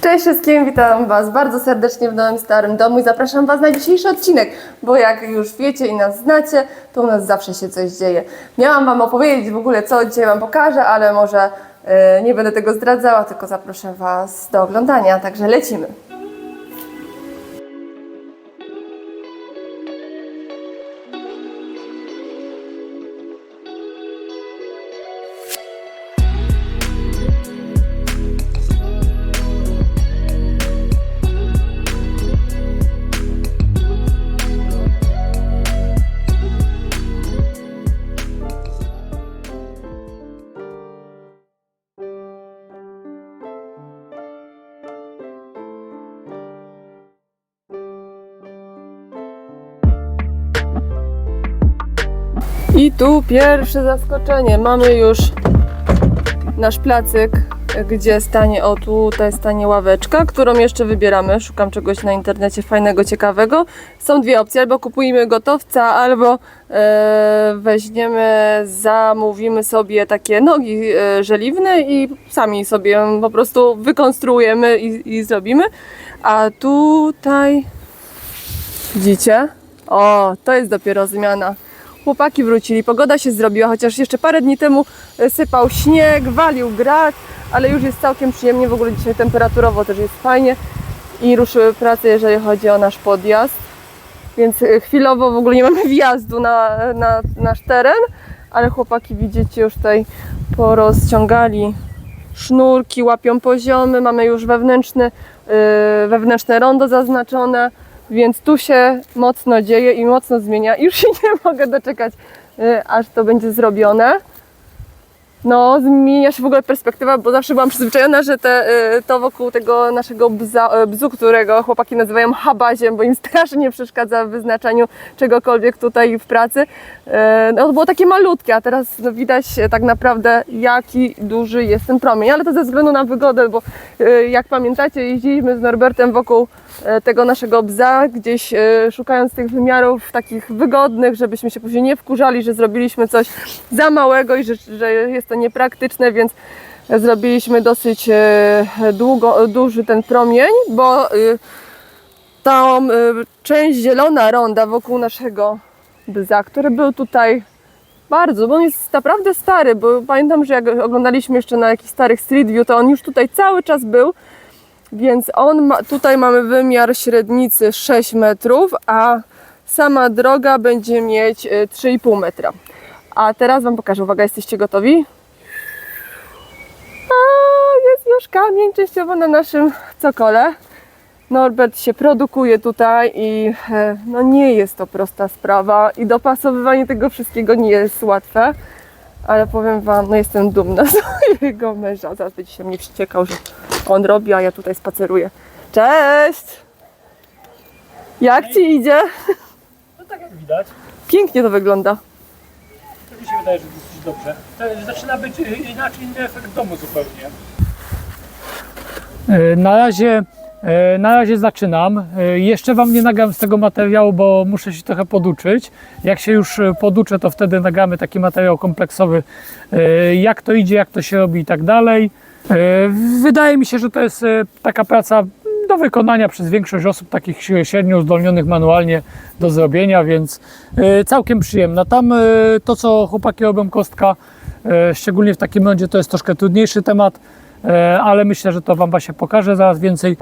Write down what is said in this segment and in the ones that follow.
Cześć wszystkim, witam Was bardzo serdecznie w nowym starym domu i zapraszam Was na dzisiejszy odcinek, bo jak już wiecie i nas znacie, to u nas zawsze się coś dzieje. Miałam Wam opowiedzieć w ogóle, co dzisiaj Wam pokażę, ale może e, nie będę tego zdradzała, tylko zaproszę Was do oglądania, także lecimy. I tu pierwsze zaskoczenie. Mamy już nasz placyk, gdzie stanie, o tutaj stanie ławeczka, którą jeszcze wybieramy. Szukam czegoś na internecie fajnego, ciekawego. Są dwie opcje, albo kupujemy gotowca, albo e, weźmiemy, zamówimy sobie takie nogi e, żeliwne i sami sobie po prostu wykonstruujemy i, i zrobimy. A tutaj widzicie? O, to jest dopiero zmiana. Chłopaki wrócili, pogoda się zrobiła, chociaż jeszcze parę dni temu e, sypał śnieg, walił grad, ale już jest całkiem przyjemnie, w ogóle dzisiaj temperaturowo też jest fajnie i ruszyły prace, jeżeli chodzi o nasz podjazd. Więc e, chwilowo w ogóle nie mamy wjazdu na, na nasz teren, ale chłopaki widzicie już tutaj porozciągali sznurki, łapią poziomy, mamy już wewnętrzny, yy, wewnętrzne rondo zaznaczone, więc tu się mocno dzieje i mocno zmienia. Już się nie mogę doczekać, yy, aż to będzie zrobione. No, zmienia się w ogóle perspektywa, bo zawsze byłam przyzwyczajona, że te, y, to wokół tego naszego bza, y, bzu, którego chłopaki nazywają habaziem, bo im strasznie przeszkadza w wyznaczaniu czegokolwiek tutaj w pracy, y, no to było takie malutkie, a teraz no, widać tak naprawdę jaki duży jest ten promień, ale to ze względu na wygodę, bo y, jak pamiętacie, jeździliśmy z Norbertem wokół tego naszego bza, gdzieś e, szukając tych wymiarów takich wygodnych, żebyśmy się później nie wkurzali, że zrobiliśmy coś za małego i że, że jest to niepraktyczne, więc zrobiliśmy dosyć e, długo, duży ten promień, bo e, e, część zielona ronda wokół naszego bza, który był tutaj bardzo, bo on jest naprawdę stary, bo pamiętam, że jak oglądaliśmy jeszcze na jakichś starych Street View, to on już tutaj cały czas był, więc on ma, tutaj mamy wymiar średnicy 6 metrów, a sama droga będzie mieć e, 3,5 metra. A teraz Wam pokażę. Uwaga, jesteście gotowi? A, jest już kamień częściowo na naszym cokole. Norbert się produkuje tutaj i e, no nie jest to prosta sprawa i dopasowywanie tego wszystkiego nie jest łatwe. Ale powiem Wam, no jestem dumna z mojego męża. Zaraz będzie się mnie wściekał, że on robi, a ja tutaj spaceruję. Cześć! Jak Ci idzie? No tak jak widać, Pięknie to wygląda. to mi się wydaje, że dosyć dobrze. To zaczyna być y, inaczej inny efekt domu zupełnie. Na razie, e, na razie zaczynam. E, Jeszcze Wam nie nagram z tego materiału, bo muszę się trochę poduczyć. Jak się już e, poduczę, to wtedy nagramy taki materiał kompleksowy, e, jak to idzie, jak to się robi i tak dalej. E, Wydaje mi się, że to jest e, taka praca do wykonania przez większość osób, takich średnio uzdolnionych manualnie do zrobienia, więc e, całkiem przyjemna. Tam to, co chłopaki robią kostka, szczególnie w takim rondzie, to jest troszkę trudniejszy temat, ale myślę, że to Wam właśnie pokażę zaraz więcej.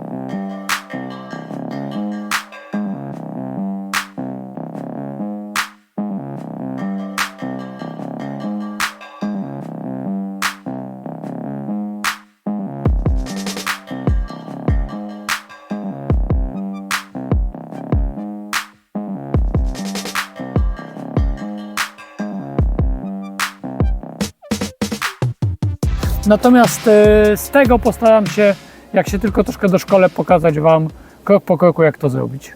Natomiast e, z tego postaram się, jak się tylko troszkę doszkolę, pokazać Wam krok po kroku, jak to zrobić.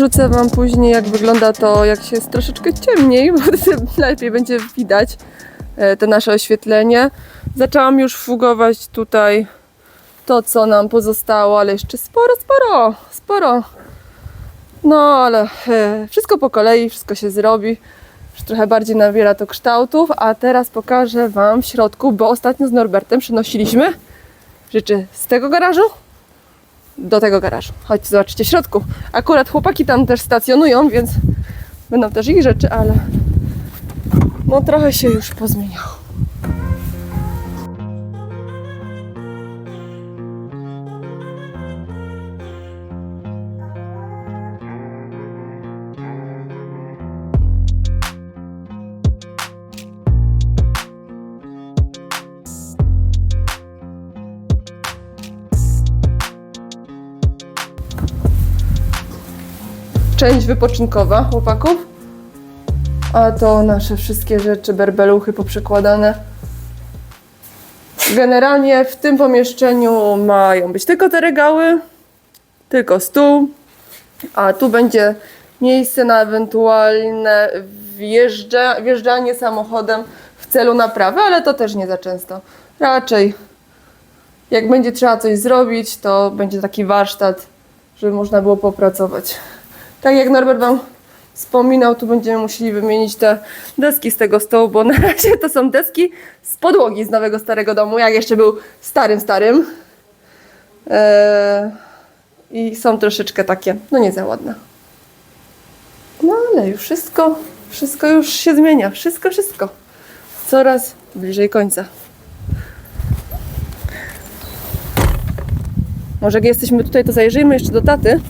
Wrzucę Wam później, jak wygląda to, jak się jest troszeczkę ciemniej, bo lepiej będzie widać e, te nasze oświetlenie. Zaczęłam już fugować tutaj to, co nam pozostało, ale jeszcze sporo, sporo, sporo. No, ale e, wszystko po kolei, wszystko się zrobi. Już trochę bardziej nabiera to kształtów, a teraz pokażę Wam w środku, bo ostatnio z Norbertem przenosiliśmy rzeczy z tego garażu do tego garażu. Chodźcie, zobaczycie w środku. Akurat chłopaki tam też stacjonują, więc będą też ich rzeczy, ale no trochę się już pozmieniało. Część wypoczynkowa chłopaków. A to nasze wszystkie rzeczy, berbeluchy poprzekładane. Generalnie w tym pomieszczeniu mają być tylko te regały, tylko stół, a tu będzie miejsce na ewentualne wjeżdża, wjeżdżanie samochodem w celu naprawy, ale to też nie za często. Raczej jak będzie trzeba coś zrobić, to będzie taki warsztat, żeby można było popracować. Tak jak Norbert Wam wspominał, tu będziemy musieli wymienić te deski z tego stołu, bo na razie to są deski z podłogi z nowego starego domu, jak jeszcze był starym, starym. Eee, I są troszeczkę takie, no nie za ładne. No ale już wszystko, wszystko już się zmienia. Wszystko, wszystko. Coraz bliżej końca. Może jak jesteśmy tutaj, to zajrzyjmy jeszcze do taty.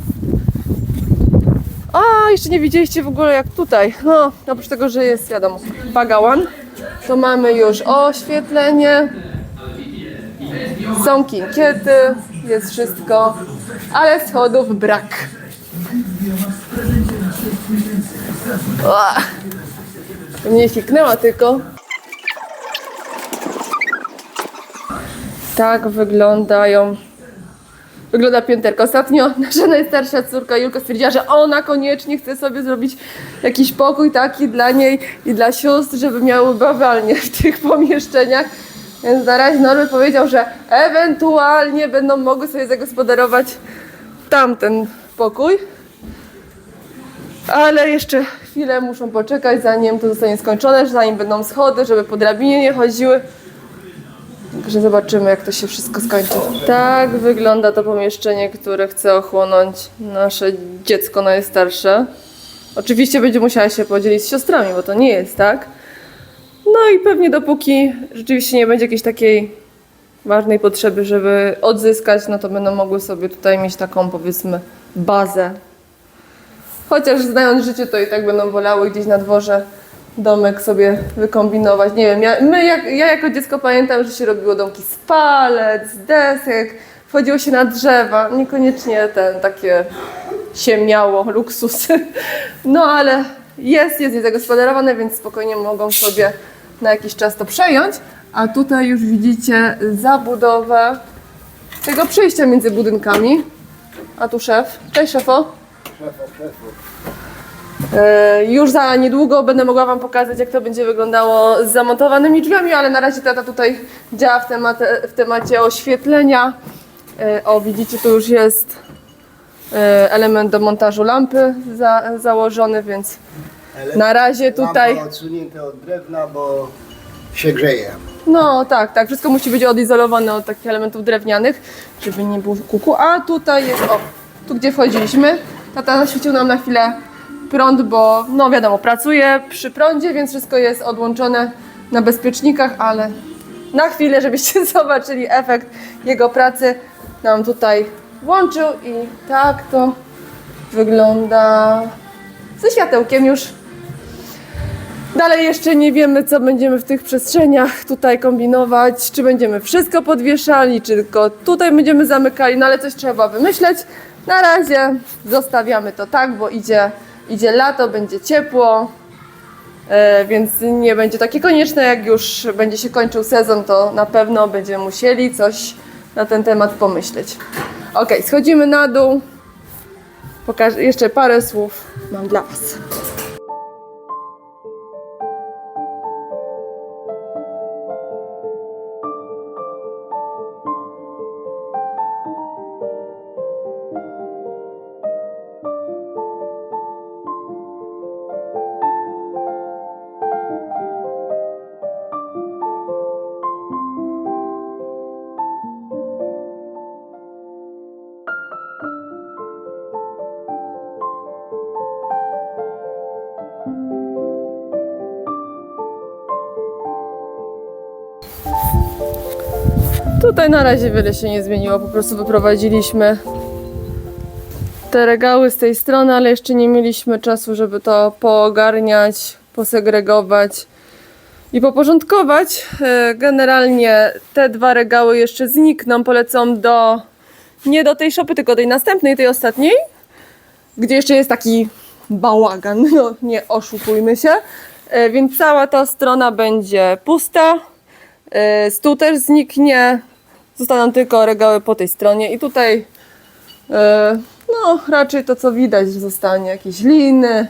A, jeszcze nie widzieliście w ogóle jak tutaj. No, oprócz tego, że jest wiadomo, bagawan, to mamy już oświetlenie. Są kinkiety, jest wszystko, ale schodów brak. Ua, mnie fiknęła tylko. Tak wyglądają wygląda pięterko. Ostatnio nasza najstarsza córka Julka stwierdziła, że ona koniecznie chce sobie zrobić jakiś pokój taki dla niej i dla sióstr, żeby miały bawalnię w tych pomieszczeniach. Więc na razie Norbert powiedział, że ewentualnie będą mogły sobie zagospodarować tamten pokój. Ale jeszcze chwilę muszą poczekać, zanim to zostanie skończone, zanim będą schody, żeby po drabinie nie chodziły. Także zobaczymy, jak to się wszystko skończy. Tak wygląda to pomieszczenie, które chce ochłonąć nasze dziecko najstarsze. Oczywiście będzie musiała się podzielić z siostrami, bo to nie jest tak. No i pewnie dopóki rzeczywiście nie będzie jakiejś takiej ważnej potrzeby, żeby odzyskać, no to będą mogły sobie tutaj mieć taką powiedzmy bazę. Chociaż znając życie, to i tak będą wolały gdzieś na dworze domek sobie wykombinować. Nie wiem, ja, my jak, ja jako dziecko pamiętam, że się robiło domki z palet, z desek, wchodziło się na drzewa, niekoniecznie ten takie się miało, luksusy. No ale jest, jest zagospodarowane, więc spokojnie mogą sobie na jakiś czas to przejąć. A tutaj już widzicie zabudowę tego przejścia między budynkami. A tu szef. Cześć szefo. E, Już za niedługo będę mogła Wam pokazać, jak to będzie wyglądało z zamontowanymi drzwiami, ale na razie tata tutaj działa w, w temacie oświetlenia. E, O, widzicie, tu już jest e, element do montażu lampy za, założony, więc na razie tutaj. Lampa odsunięte od drewna, bo się grzeje. No tak, tak, wszystko musi być odizolowane od takich elementów drewnianych, żeby nie było kuku. A tutaj jest, o, tu gdzie wchodziliśmy, tata zaświecił nam na chwilę prąd, bo no wiadomo, pracuje przy prądzie, więc wszystko jest odłączone na bezpiecznikach, ale na chwilę, żebyście zobaczyli efekt jego pracy, nam tutaj włączył i tak to wygląda ze światełkiem już. Dalej jeszcze nie wiemy, co będziemy w tych przestrzeniach tutaj kombinować, czy będziemy wszystko podwieszali, czy tylko tutaj będziemy zamykali, no ale coś trzeba wymyśleć. Na razie zostawiamy to tak, bo idzie, idzie lato, będzie ciepło, e, więc nie będzie takie konieczne. Jak już będzie się kończył sezon, to na pewno będziemy musieli coś na ten temat pomyśleć. Ok, schodzimy na dół. pokażę, jeszcze parę słów mam dla Was. Tutaj na razie wiele się nie zmieniło, po prostu wyprowadziliśmy te regały z tej strony, ale jeszcze nie mieliśmy czasu, żeby to poogarniać, posegregować i poporządkować. E, Generalnie te dwa regały jeszcze znikną, polecą do nie do tej szopy, tylko tej następnej, tej ostatniej, gdzie jeszcze jest taki bałagan, no nie oszukujmy się. E, Więc cała ta strona będzie pusta. E, Stół też zniknie. Zostaną tylko regały po tej stronie i tutaj e, no raczej to co widać zostanie jakieś liny,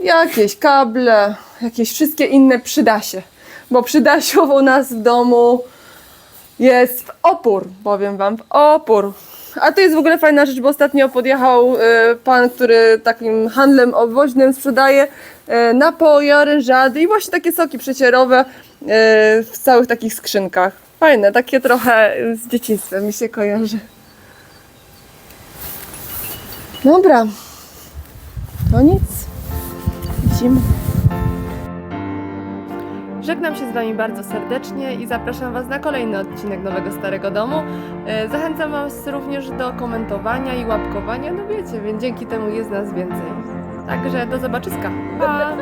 jakieś kable, jakieś wszystkie inne przyda się. Bo przyda się u nas w domu jest w opór, powiem wam, w opór. A to jest w ogóle fajna rzecz, bo ostatnio podjechał e, pan, który takim handlem obwoźnym sprzedaje e, napoje, orężady i właśnie takie soki przecierowe w całych takich skrzynkach. Fajne, takie trochę z dzieciństwem mi się kojarzy. Dobra, to nic. Idziemy. Żegnam się z Wami bardzo serdecznie i zapraszam Was na kolejny odcinek Nowego Starego Domu. E, Zachęcam Was również do komentowania i łapkowania, no wiecie, więc dzięki temu jest nas więcej. Także do zobaczyska. Pa!